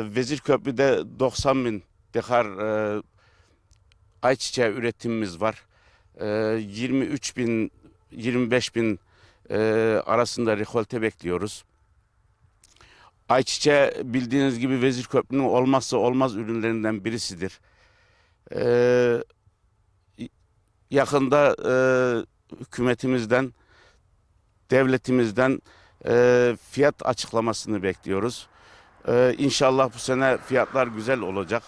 Vezirköprü'de 90 bin dekar e, ayçiçeği üretimimiz var. E, 23 bin, 25 bin e, arasında rekolte bekliyoruz. Ayçiçeği bildiğiniz gibi Vezirköprü'nün olmazsa olmaz ürünlerinden birisidir. E, yakında e, hükümetimizden, devletimizden e, fiyat açıklamasını bekliyoruz. Ee, inşallah bu sene fiyatlar güzel olacak.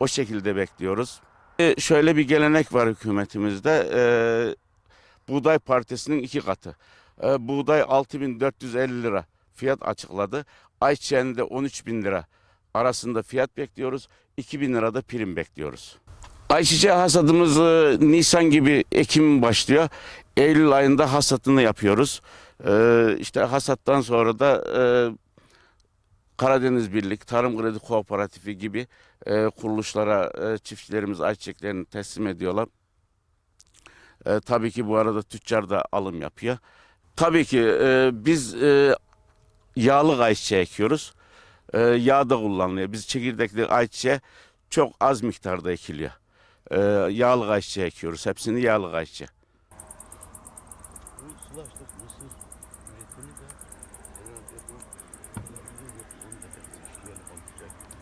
O şekilde bekliyoruz. Ee, şöyle bir gelenek var hükümetimizde. Ee, buğday partisinin iki katı. Ee, buğday 6450 lira fiyat açıkladı. Ayçiçeğinde 13 bin lira arasında fiyat bekliyoruz. 2000 lira da prim bekliyoruz. Ayçiçeği hasadımız e, Nisan gibi Ekim başlıyor. Eylül ayında hasatını yapıyoruz. Ee, işte hasattan sonra da e, Karadeniz Birlik, Tarım Kredi Kooperatifi gibi e, kuruluşlara e, çiftçilerimiz ayçiçeklerini teslim ediyorlar. E, tabii ki bu arada tüccar da alım yapıyor. Tabii ki e, biz e, yağlı ayçiçeği ekiyoruz. E, yağ da kullanılıyor. Biz çekirdekli ayçiçeği çok az miktarda ekiliyor. E, yağlı ayçiçeği ekiyoruz. Hepsini yağlı ayçiçeği. Sulaştık nasıl üretimi de herhalde Wir versuchen jetzt unsere Zerstörung aufzustellen.